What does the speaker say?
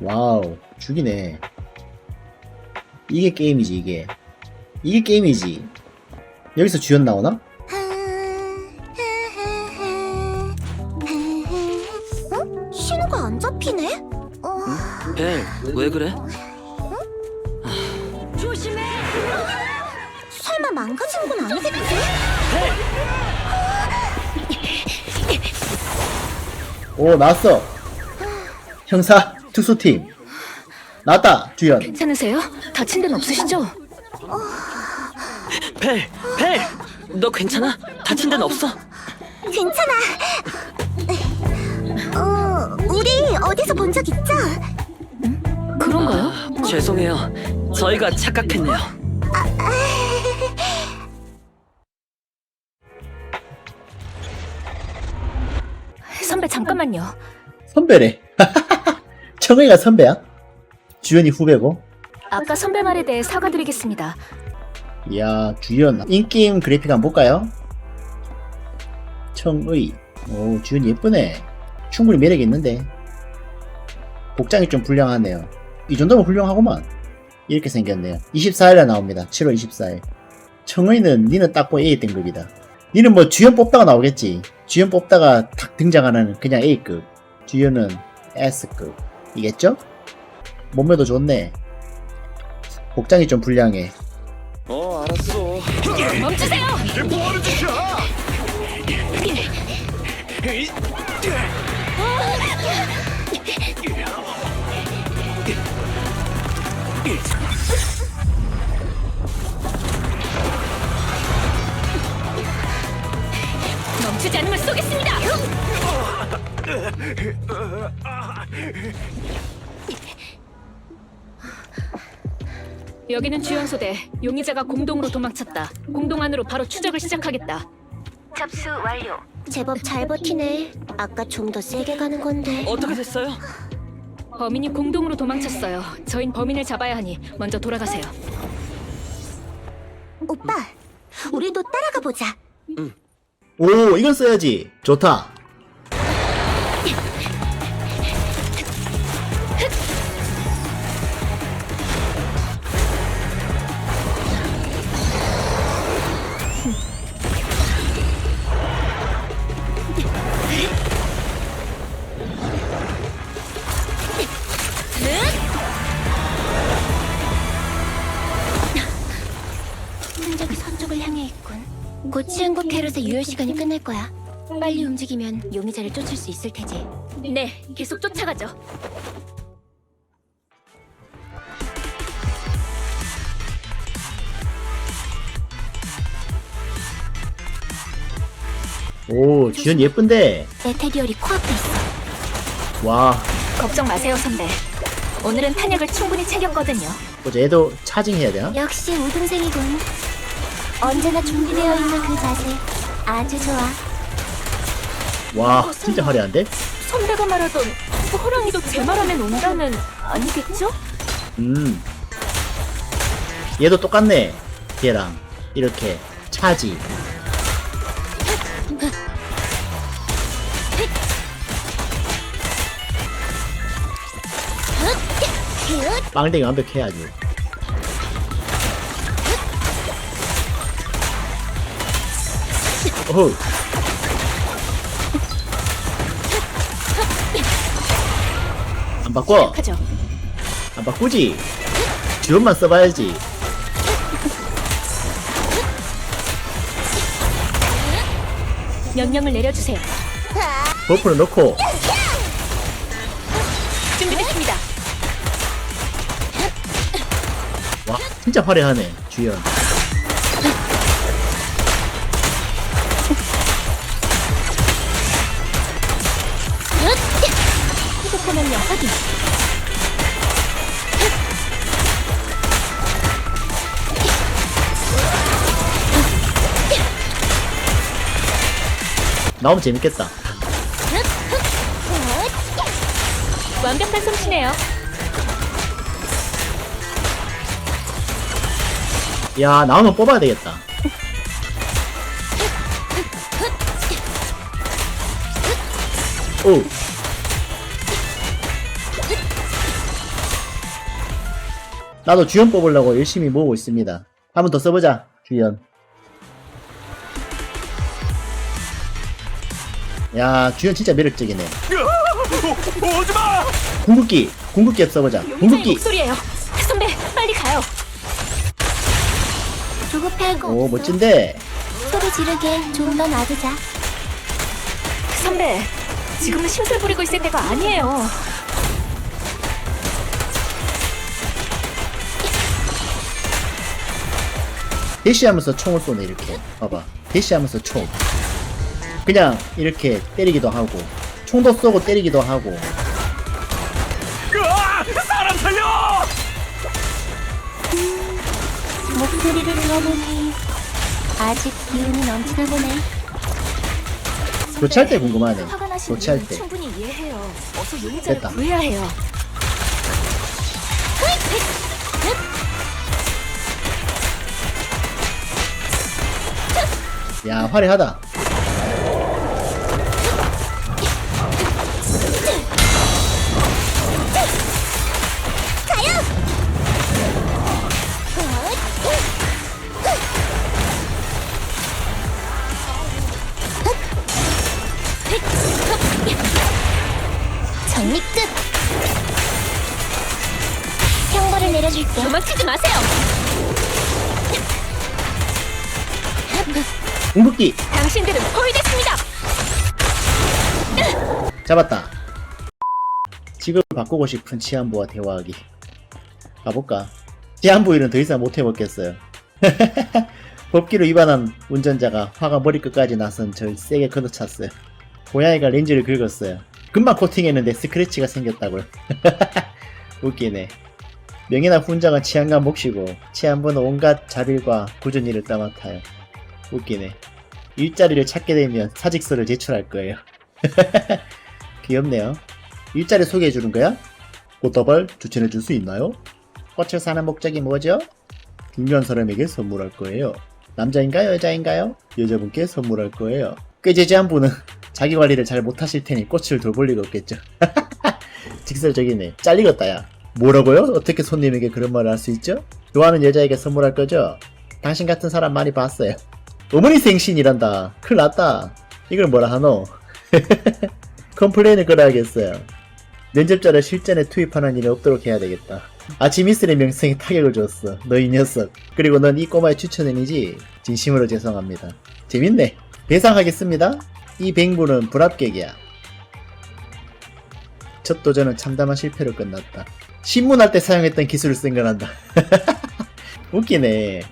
와우 죽이네 이게 게임이지 이게 이게 게임이지 여기서 주연 나오나? 어? 신호가 안 잡히네? 어... 벨, 왜 그래? 망가진 건 아니겠지? 오 나왔어 형사 특수팀 나왔다 주연 괜찮으세요? 다친 데는 없으시죠? 벨, 벨! 너 괜찮아? 다친 데는 없어? 괜찮아. 어, 우리 어디서 본 적 있죠? 그런가요? 죄송해요. 저희가 착각했네요. 선배 잠깐만요. 선배래. 청해가 선배야? 주연이 후배고? 아까 선배 말에 대해 사과드리겠습니다. 이야 주연. 인게임 그래픽 한번 볼까요? 청의. 오 주연 예쁘네. 충분히 매력 있는데. 복장이 좀 불량하네요. 이 정도면 훌륭하구만. 이렇게 생겼네요. 24일에 나옵니다. 7월 24일. 청의는 니는 딱 보기 A 등급이다 니는 뭐 주연 뽑다가 나오겠지. 주연 뽑다가 탁 등장하는 그냥 A급. 주연은 S급. 이겠죠? 몸매도 좋네. 복장이 좀 불량해. 어, 알았어. 멈추세요! 멈추지 않으면 쏘겠습니다! 여기는 주연소대. 용의자가 공동으로 도망쳤다. 공동 안으로 바로 추적을 시작하겠다. 접수 완료. 제법 잘 버티네. 아까 좀 더 세게 가는 건데. 어떻게 됐어요? 범인이 공동으로 도망쳤어요. 저흰 범인을 잡아야 하니 먼저 돌아가세요. 오빠, 우리도 따라가 보자. 오 이건 써야지. 좋다 곧 치안국 캐럿의 유효 시간이 끝날 거야. 빨리 움직이면 용의자를 쫓을 수 있을 테지. 네, 계속 쫓아가죠. 오 주연 예쁜데 에테리얼이 코앞에 있어. 와 걱정 마세요, 선배. 오늘은 탄약을 충분히 챙겼거든요. 어제 얘도 차징해야 되나? 역시 우등생이군. 언제나 준비되어 있는 그 자세. 아주 좋아. 와 진짜 화려한데? 선배가 말하던 호랑이도 제 말하면 온다는 아니겠죠? 음 얘도 똑같네 얘랑 이렇게 차지 빵댕이 완벽해야지 어후 안 바꿔 하죠. 안 바꾸지 지원만 써봐야지 명령을 내려주세요. 버프를 넣고 준비됐습니다. 와 진짜 화려하네 주연 나오면 재밌겠다. 완벽한 솜씨네요. 야 나오면 뽑아야 되겠다. 오. 나도 주연 뽑으려고 열심히 모으고 있습니다. 한 번 더 써보자 주연 야 주연 진짜 매력적이네 오지 마! 궁극기 궁극기 써보자 궁극기 목소리예요. 선배, 빨리 가요. 조급할 거오 없어. 멋진데 소리 지르게 좀 더 놔두자. 선배, 지금은 심술 부리고 있을 때가 아니에요. 대시하면서 총을 쏘네 이렇게 봐봐 대시하면서 총 그냥 이렇게 때리기도 하고 총도 쏘고 때리기도 하고 으아! 사람 살려! 목소리를 들어보니 아직 기운이 넘치나 보네. 교체할 때 궁금하네 화가 나신 교체할 때 충분히 이해해요. 어서 용의자를 됐다. 구해야 해요. 야 화려하다 을 내려줄게. 도망치지 마세요. 궁극기. 당신들은 포위됐습니다. 잡았다. 직업을 바꾸고 싶은 치안부와 대화하기. 가볼까? 치안부 일은 더 이상 못 해먹겠어요. 법기로 위반한 운전자가 화가 머리끝까지 나선 절 세게 걷어찼어요. 고양이가 렌즈를 긁었어요. 금방 코팅했는데 스크래치가 생겼다고요. 웃기네 명예나 훈장은 치안관 몫이고 치안부는 온갖 자빌과 굳은 일을 떠맡아요 웃기네 일자리를 찾게 되면 사직서를 제출할 거예요 귀엽네요. 일자리 소개해 주는 거야? 꽃다발 추천해 줄 수 있나요? 꽃을 사는 목적이 뭐죠? 중요한 사람에게 선물할 거예요. 남자인가요? 여자인가요? 여자분께 선물할 거예요. 꾀재재한 분은 자기 관리를 잘 못하실 테니 꽃을 돌볼 리가 없겠죠. 직설적이네. 잘리겠다 야. 뭐라고요? 어떻게 손님에게 그런 말을 할 수 있죠? 좋아하는 여자에게 선물할 거죠? 당신 같은 사람 많이 봤어요. 어머니 생신이란다. 큰일 났다. 이걸 뭐라 하노? 컴플레인을 걸어야겠어요. 면접자를 실전에 투입하는 일이 없도록 해야 되겠다. 이슬의 명성에 타격을 줬어. 너 이 녀석. 그리고 넌 이 꼬마의 추천인이지? 진심으로 죄송합니다. 재밌네. 배상하겠습니다. 이 백부는 불합격이야. 첫 도전은 참담한 실패로 끝났다. 신문할 때 사용했던 기술을 쓴 거란다. 웃기네.